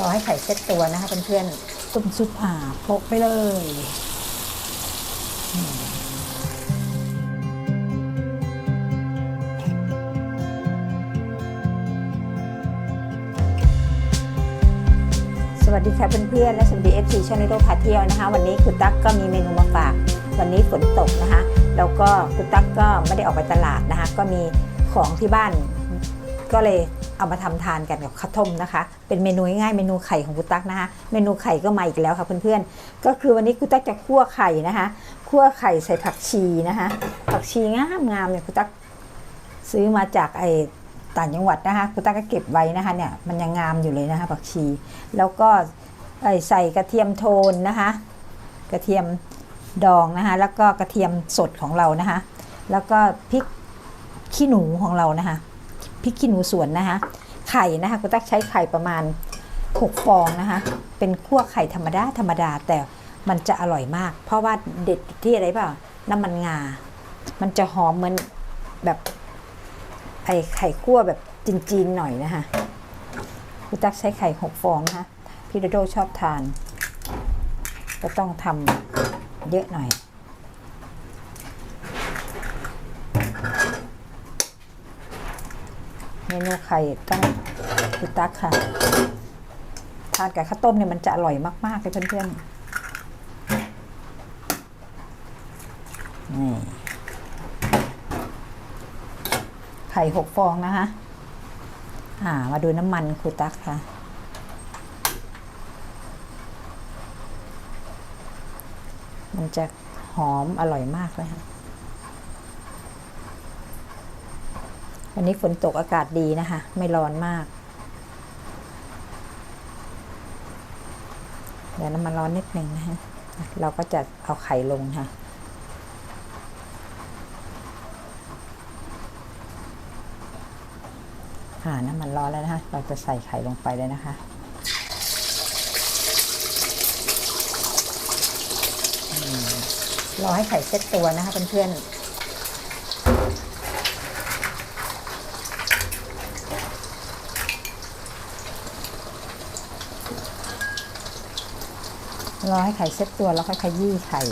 รอให้ไข่เซ็ตตัวนะคะเพื่อนๆต้มซุปอ่าโปะไปเลยสวัสดีค่ะเพื่อนๆ และสวัสดีเอฟซีชาแนลพาเที่ยวนะคะ วันนี้คุณตั๊กก็มีเมนูมาฝาก วันนี้ฝนตกนะคะ แล้วก็คุณตั๊กก็ไม่ได้ออกไปตลาดนะคะ ก็มีของที่บ้านก็เลย เอามาทำทานกันกับข้าวต้มนะคะ เป็นเมนูง่ายๆเมนูไข่ของคุณตั๊กนะคะ เมนูไข่ก็มาอีกแล้วค่ะเพื่อนๆ ก็คือวันนี้คุณตั๊กจะคั่วไข่นะคะคั่วไข่ใส่ผักชีนะคะ ผักชีงามงามๆเนี่ยคุณตั๊กซื้อมาจากไอ้ต่างจังหวัดนะคะคุณตั๊กก็เก็บไว้นะคะเนี่ยมันยังงามอยู่เลยนะคะผักชี แล้วก็ไอ้ใส่กระเทียมโทนนะคะ กระเทียมดองนะคะ แล้วก็กระเทียมสดของเรานะคะ แล้วก็พริกขี้หนูของเรานะคะ ริกขี้หนูสวนนะคะไข่นะคะคุณตั๊กใช้ไข่ประมาณ 6 ฟองนะคะ เป็นคั่วไข่ธรรมดาธรรมดาแต่มันจะอร่อยมาก เพราะว่าเด็ดที่อะไรเปล่าน้ำมันงา มันจะหอมเหมือนแบบไอไข่คั่วแบบจีนๆหน่อยนะคะคุณตั๊กใช้ไข่6ฟองนะคะพี่โดโดชอบทาน ก็ต้องทำเยอะหน่อย เมนูไข่ต้องคุณตั๊กค่ะ ทานกับข้าวต้มเนี่ยมันจะอร่อยมากๆเลยเพื่อนๆนี่ไข่หกฟองนะคะ อ่า มาดูน้ำมันครูตักค่ะมันจะหอมอร่อยมากเลยค่ะ วันนี้ฝนตกอากาศดีนะคะ ไม่ร้อนมาก เดี๋ยวน้ำมันร้อนนิดหนึ่งนะฮะเราก็จะเอาไข่ลงค่ะอ่าน้ำมันร้อนแล้วนะคะ เราจะใส่ไข่ลงไปเลยนะคะ รอให้ไข่เซ็ตตัวนะคะเพื่อนๆ รอให้ไข่เซ็ตตัวแล้วค่อยขยี้ไข่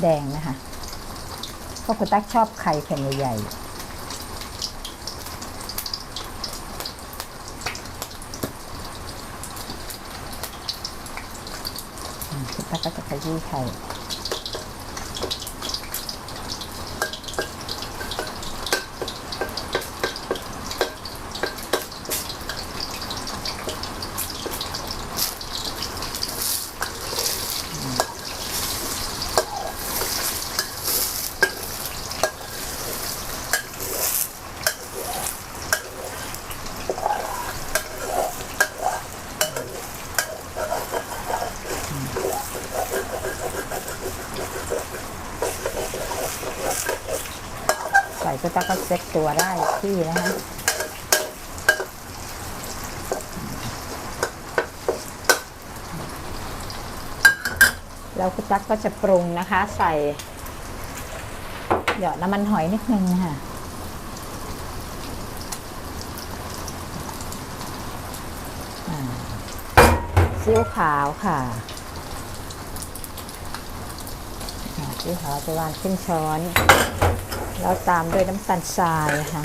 แดงนะคะเพราะคุณตั๊กชอบไข่แผ่นใหญ่คุณตั๊กก็จะขยี้ไข่ ใส่คุณตั๊กก็เซ็ตตัวได้ที่นะคะแล้วคุณตั๊กก็จะปรุงนะคะ ใส่ หยอดน้ำมันหอยนิดนึงค่ะซีอิ๊วขาวค่ะซีอิ๊วขาวจะวางขึ้นช้อน แล้วตามด้วยน้ำตาลทรายค่ะ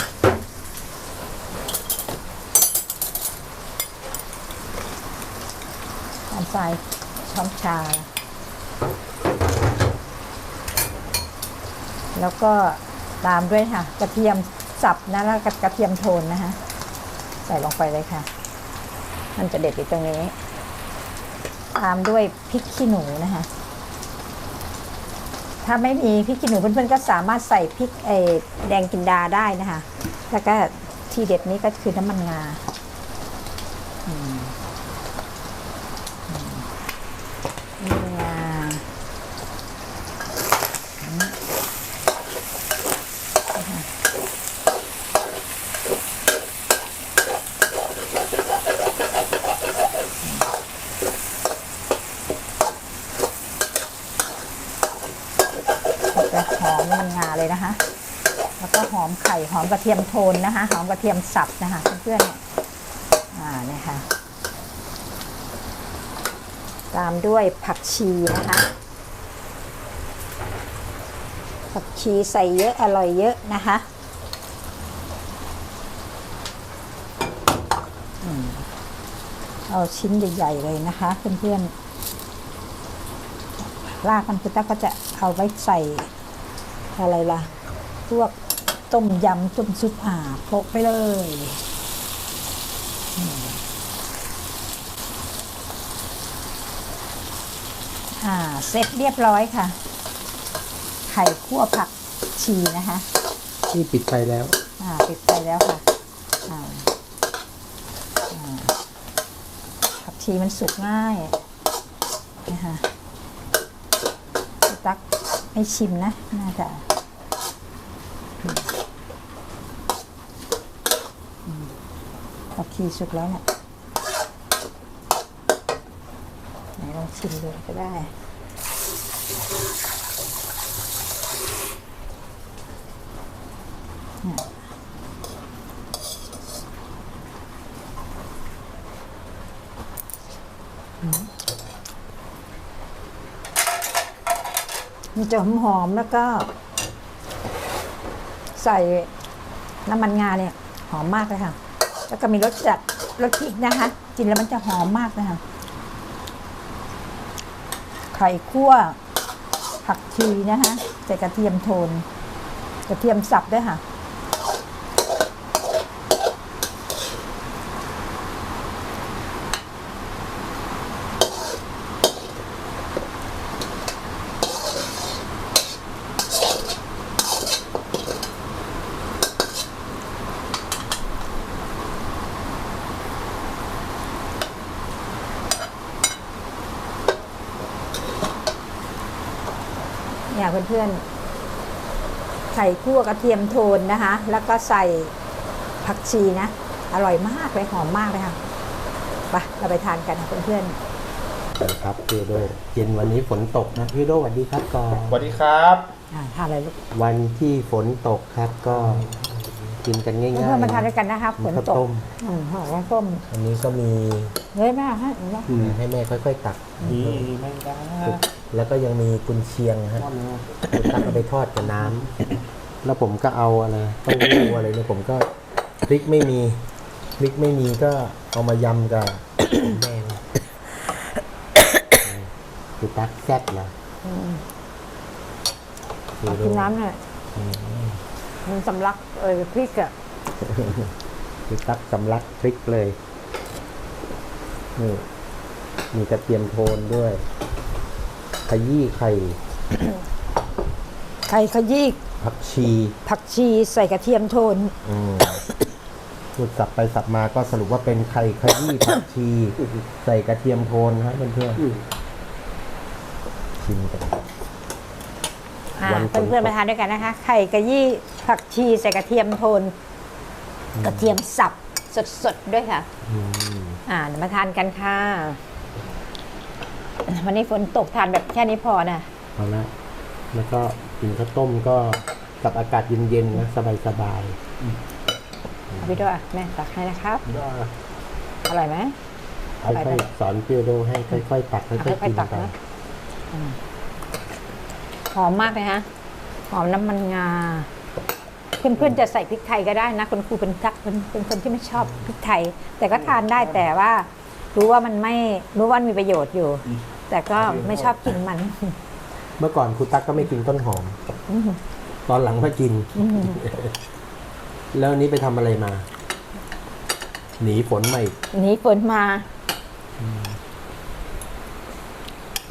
น้ำตาลทรายช้อนชา แล้วก็ตามด้วยค่ะ กระเทียมสับนะแล้วก็กระเทียมโทนนะคะใส่ลงไปเลยค่ะ มันจะเด็ดอยู่ตรงนี้ ตามด้วยพริกขี้หนูนะคะ ถ้าไม่มีพริกขี้หนูเพื่อนๆก็สามารถใส่พริกเอแดงกินดาได้นะคะ แล้วก็ที่เด็ดนี้ก็คือน้ำมันงาอืมอืมน้ำมันงาอืมนะคะจะหอมน้ำมันงา เลยนะคะ แล้วก็หอมไข่หอมกระเทียมโทนนะคะ หอมกระเทียมสับนะคะเพื่อนๆอ่าเนี่ยค่ะ ตามด้วยผักชีนะคะ ผักชีใส่เยอะอร่อยเยอะนะคะเอาชิ้นใหญ่ๆเลยนะคะเพื่อนๆรากมันคุณตั๊กก็จะเอาไว้ใส่ อะไรล่ะ พวกต้มยำต้มซุปอ่าโปะไปเลยอืมอ่าเสร็จเรียบร้อยค่ะ ไข่คั่วผักชีนะคะที่ปิดไฟแล้ว อ่าปิดไฟแล้วค่ะอ่าอ่าผักชีมันสุกง่ายนะคะตักไม่ชิมนะ น่าจะอืมอืม ผักชีสุกแล้วเนี่ยไหนลองชิมดูก็ได้มันจะหอมๆแล้วก็ ใส่น้ำมันงาเนี่ย หอมมากเลยค่ะ แล้วก็มีรสจัดรสพริกนะคะ กินแล้วมันจะหอมมากนะคะ ไข่คั่ว ผักชีนะคะใส่กระเทียมโทน กระเทียมสับด้วยค่ะ เนี่ยเพื่อนๆไข่คั่วกระเทียมโทนนะคะ แล้วก็ใส่ผักชีนะ อร่อยมากเลยหอมมากเลยค่ะไปเราไปทานกันค่ะเพื่อนครับพี่โดเย็นวันนี้ฝนตกนะพี่โดสวัสดีครับก่อนสวัสดีครับๆอ่าทานอะไรลูก วันที่ฝนตกครับก็ กินกันง่ายๆเพื่อนๆมาทานด้วยกันนะคะฝมีนข้าวตกต้มอืมหอมข้าวต้มอันนี้ก็มีเฮ้ยแม่ฮะเห็นไหมให้แม่ค่อย ๆ ตัก ดีไม่ได้แล้วก็ยังมีกุนเชียงฮะคุณตักเอาไปทอดกับน้ำแล้วผมก็เอาอะไรเต้าหู้อะไรเนี่ยผมก็พริกไม่มีพริกไม่มีก็เอามายำกับ แม่นะคุณตักแซ่บนะขอกินน้ำหน่อยมันสำลัก เออพริกอะคือตักสำลักพริกเลยนี่มีกระเทียมโทนด้วย ขยี้ไข่ ไข่ขยี้ผักชี ผักชีใส่กระเทียมโทนอืมพูดสับไปสับมาก็สรุปว่าเป็นไข่ขยี้ผักชี ใส่กระเทียมโทนครับเพื่อนๆชิมกันอ่า วันฝนตกเพื่อนๆมาทานด้วยกันนะคะ ไข่กระยี่ผักชีใส่กระเทียมโทน กระเทียมสับสดๆด้วยค่ะอืมอ่าเดี๋ยวมาทานกันค่ะ วันนี้ฝนตกทานแบบแค่นี้พอนะเอาละแล้วก็กินข้าวต้มก็กับอากาศเย็นๆนะสบายเอาไปด้วยแม่ตักให้นะครับๆอร่อยไหมค่อยๆสอนเปียโดให้ค่อยๆตักค่เอาอยๆค่อยกินๆตักไปนะ อืมหอมมากเลยฮะ หอมน้ำมันงา เพื่อนๆจะใส่พริกไทยก็ได้นะคุณครูเป็นทักเป็นเป็นคนที่ไม่ชอบพริกไทย แต่ก็ทานได้แต่ว่า รู้ว่ามันไม่รู้ว่ามันมีประโยชน์อยู่ แต่ก็ไม่ชอบกินมัน เมื่อก่อนครูตั๊กก็ไม่กินต้นหอม ตอนหลังมากิน แล้วอันนี้ไปทำอะไรมา หนีฝนมาอีกหนีฝนมา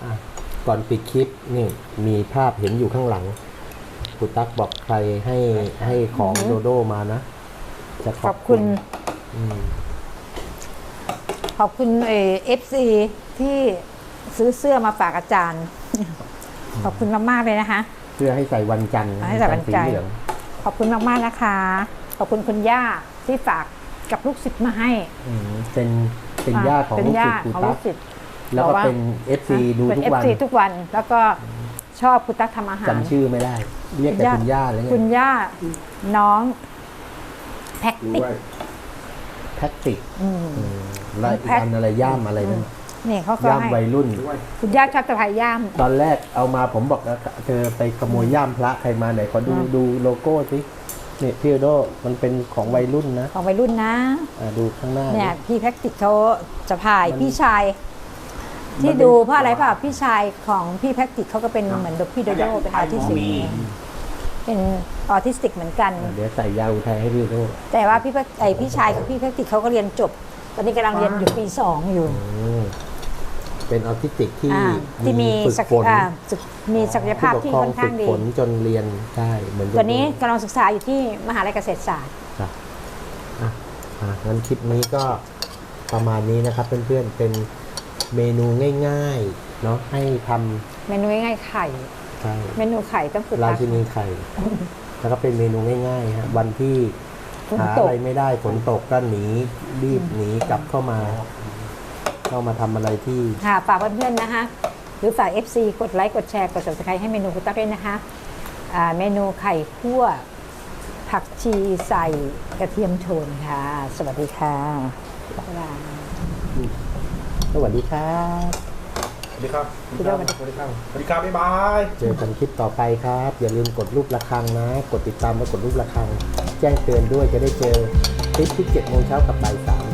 อะ ก่อนปิดคลิปนี่มีภาพเห็นอยู่ข้างหลังครูตั๊กบอกใครให้ให้ของโดโดมานะ จะขขออบบคุณอืมขอบคุณเอฟซีที่ซื้อเสื้อมาฝากอาจารย์ ขอบคุณมาก ๆ เลยนะคะ เพื่อให้ใส่วันจันทร์ให้ใส่วันจันทร์ สีเหลืองขอบคุณมาก ๆ นะคะ ขอบคุณคุณย่าที่ฝากกับลูกศิษย์มาให้อืมเป็นเป็นญาติของเป็นลูกศิษย่าย์ครูของตั๊ลูกกศิษย์ แล้วบก็อกว่าเป็นเอฟซีดูเป็นทุกเอฟวันซีทุกวันแล้วก็ชอบคุณตั๊กทำอาหารจำชื่อไม่ได้ เรียกแต่คุณย่าเลยไงคุณย่าน้องแพ็กติกแพ็กติกอืมแล้วอีกแพ็คอันอะไรย่ามอะไรนั่นนนี่เขาก็ให้ย่ามวัยรุ่น คุณย่าชอบสะพายย่าม ตอนแรกเอามาผมบอกว่าเธอไปขโมยย่ามพระใครมาไหนขอดูอ่าดูโลโก้สิเนี่ยพี่โอโดมันเป็นของวัยรุ่นนะ ของวัยรุ่นนะอ่าดูข้างหน้าเนี่ยดิพี่แพ็กติกเขาจะพายมันพี่ชายมัน ที่เป็นดูเพราะอะไรเปล่าพี่ชายของพี่แพ็กติกเขาก็เป็นเหมือนดพี่โดโดเป็นออทิสติกเป็นออทิสติกเหมือนกันอ่าเดี๋ยวใส่ยาอุทัยให้พี่โอโดแต่ว่าพี่แพ็คไอพี่ชายกับพี่แพ็กติกเขาก็เรียนจบ ตอนนี้กำลังเรียนอยู่ปีสองอยู่อืมเป็นออทิสติกที่อ่าที่มีฝึกศักฝนอ่าศึกมีศักยภาพที่ผู้ปกครค่อนข้างฝึกดีฝนจนเรียนได้เหมือนตัวนี้กำลังศึกษาอยู่ที่มหาลัยเกษตรศาสตร์ครับอะอะงั้นคลิปนี้ก็ประมาณนี้นะครับเพื่อนๆเป็น เมนูง่ายๆเนาะให้ทเมนูง่ายๆไข่ำใช่เมนูไข่ต้องฝึกราตักชินีไข่ แล้วก็เป็นเมนูง่ายๆฮะวันที่ฝนหาตกอะไรไม่ได้ฝนตกก็หนีรีบหนีกลับเข้ามา เข้ามาทำอะไรที่ ค่ะฝากเพื่อนๆนะคะหรือฝาก FC กดไลค์กดแชร์กด subscribe ให้เมนูคุณตั๊กด้วยนะคะอ่าเมนูไข่คั่ว ผักชีใส่กระเทียมโทนค่ะ สวัสดีค่ะบ๊ายบาย สวัสดีครับสวัสดีครับพี่โดสวัสดีสวัสดีครับสวัสดีครับบ๊ายบายเจอกันคลิปต่อไปครับ อย่าลืมกดรูประฆังนะ กดติดตามและกดรูประฆัง แจ้งเตือนด้วยจะได้เจอคลิปที่7โมงเช้ากับบ่ายสาม